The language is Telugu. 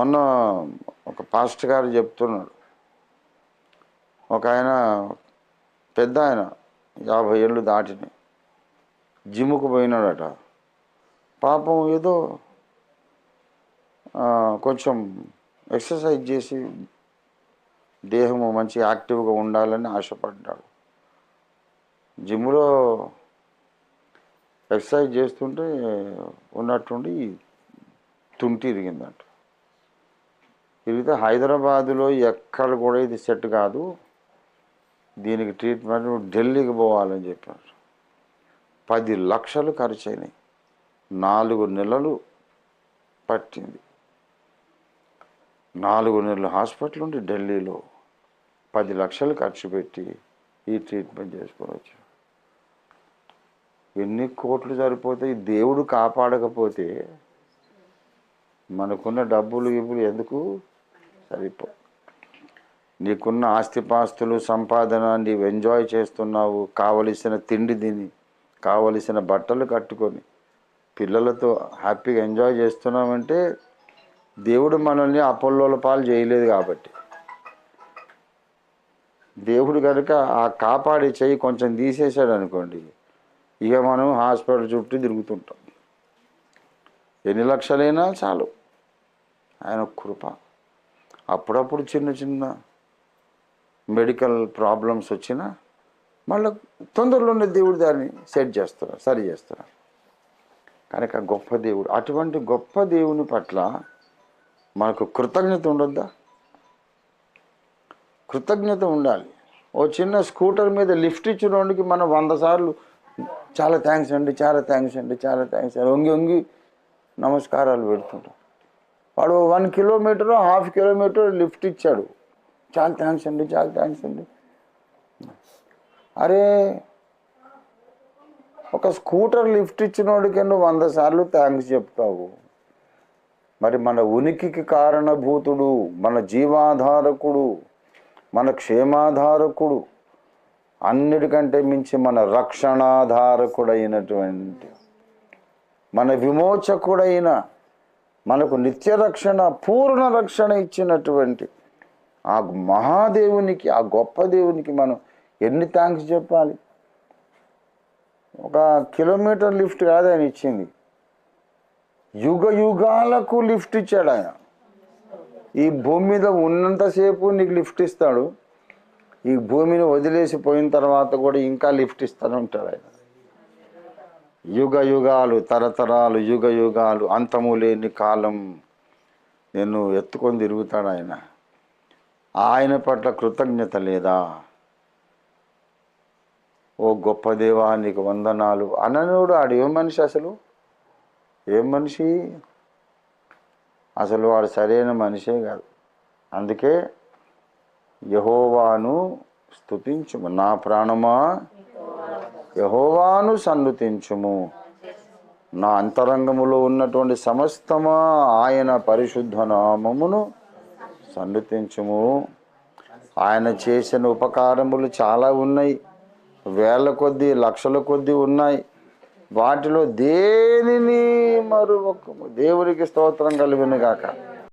మొన్న ఒక పాస్టర్ గారు చెప్తున్నాడు. ఒక ఆయన పెద్ద ఆయన యాభై ఏళ్ళు దాటిని. జిమ్ముకు పోయినాడట. పాపం ఏదో కొంచెం ఎక్సర్సైజ్ చేసి దేహము మంచి యాక్టివ్గా ఉండాలని ఆశపడ్డాడు. జిమ్లో ఎక్సర్సైజ్ చేస్తుంటే ఉన్నట్టుండి తుంటి ఇరిగిందంట. ఇరిగితే హైదరాబాదులో ఎక్కడ కూడా ఇది సెట్ కాదు. దీనికి ట్రీట్మెంట్ ఢిల్లీకి పోవాలని చెప్పారు. పది లక్షలు ఖర్చు అయినాయి నాలుగు నెలలు పట్టింది. నాలుగు నెలలు హాస్పిటల్ ఉండి ఢిల్లీలో పది లక్షలు ఖర్చు పెట్టి ఈ ట్రీట్మెంట్ చేసుకొని వచ్చారు. ఎన్ని కోట్లు సరిపోతాయి దేవుడు కాపాడకపోతే మనకున్న డబ్బులు గిబ్బులు ఎందుకు? సరిపో. నీకున్న ఆస్తిపాస్తులు సంపాదన నీవు ఎంజాయ్ చేస్తున్నావు. కావలసిన తిండి తిని కావలసిన బట్టలు కట్టుకొని పిల్లలతో హ్యాపీగా ఎంజాయ్ చేస్తున్నామంటే దేవుడు మనల్ని అపోల్లోల పాలు చేయలేదు కాబట్టి. దేవుడు కనుక ఆ కాపాడే చెయ్యి కొంచెం తీసేశాడు అనుకోండి ఇక మనం హాస్పిటల్ చుట్టూ తిరుగుతుంటాం. ఎన్ని లక్షలైనా చాలు. ఆయన కృప. అప్పుడప్పుడు చిన్న చిన్న మెడికల్ ప్రాబ్లమ్స్ వచ్చినా మళ్ళీ తొందరలోనే దేవుడు దాన్ని సెట్ చేస్తున్నారు సరి చేస్తున్నారు కనుక గొప్ప దేవుడు అటువంటి గొప్ప దేవుని పట్ల మనకు కృతజ్ఞత ఉండొద్దా? కృతజ్ఞత ఉండాలి. ఓ చిన్న స్కూటర్ మీద లిఫ్ట్ ఇచ్చినోడికి మనం వంద సార్లు చాలా థ్యాంక్స్ అండి చాలా థ్యాంక్స్ అండి చాలా థ్యాంక్స్ అండి వంగి వంగి నమస్కారాలు పెడుతుంటాం. వాడు one kilometre half kilometre lift ఇచ్చాడు. చాలా థ్యాంక్స్ అండి చాలా థ్యాంక్స్ అండి. అరే ఒక స్కూటర్ లిఫ్ట్ ఇచ్చినోడికి నువ్వు వంద సార్లు థ్యాంక్స్ చెప్తావు. మరి మన ఉనికికి కారణభూతుడు మన జీవాధారకుడు మన క్షేమాధారకుడు అన్నిటికంటే మించి మన రక్షణాధారకుడైనటువంటి మన విమోచకుడైన మనకు నిత్య రక్షణ పూర్ణ రక్షణ ఇచ్చినటువంటి ఆ మహాదేవునికి ఆ గొప్ప దేవునికి మనం ఎన్ని థ్యాంక్స్ చెప్పాలి? ఒక కిలోమీటర్ లిఫ్ట్ కాదు ఆయన ఇచ్చింది. యుగ యుగాలకు లిఫ్ట్ ఇచ్చాడు ఆయన. ఈ భూమి మీద ఉన్నంతసేపు నీకు లిఫ్ట్ ఇస్తాడు. ఈ భూమిని వదిలేసి పోయిన తర్వాత కూడా ఇంకా లిఫ్ట్ ఇస్తూనే ఉంటాడు ఆయన. యుగ యుగాలు తరతరాలు యుగ యుగాలు అంతము లేని కాలం నేను ఎత్తుకొని తిరుగుతాడు ఆయన. ఆయన పట్ల కృతజ్ఞత లేదా? ఓ గొప్ప దేవా నీకు వందనాలు. అననుడు ఆడు ఏం మనిషి అసలు? ఏం మనిషి? అసలు వాడు సరైన మనిషే కాదు. అందుకే యహోవాను స్తుతించుము. నా ప్రాణమా? యహోవాను సన్నుతించుము నా అంతరంగములో ఉన్నటువంటి సమస్తమా ఆయన పరిశుద్ధ నామమును సన్నుతించుము ఆయన చేసిన ఉపకారములు చాలా ఉన్నాయి. వేల కొద్దీ లక్షల కొద్దీ ఉన్నాయి. వాటిలో దేనిని మరొక దేవునికి స్తోత్రం కలిగినగాక.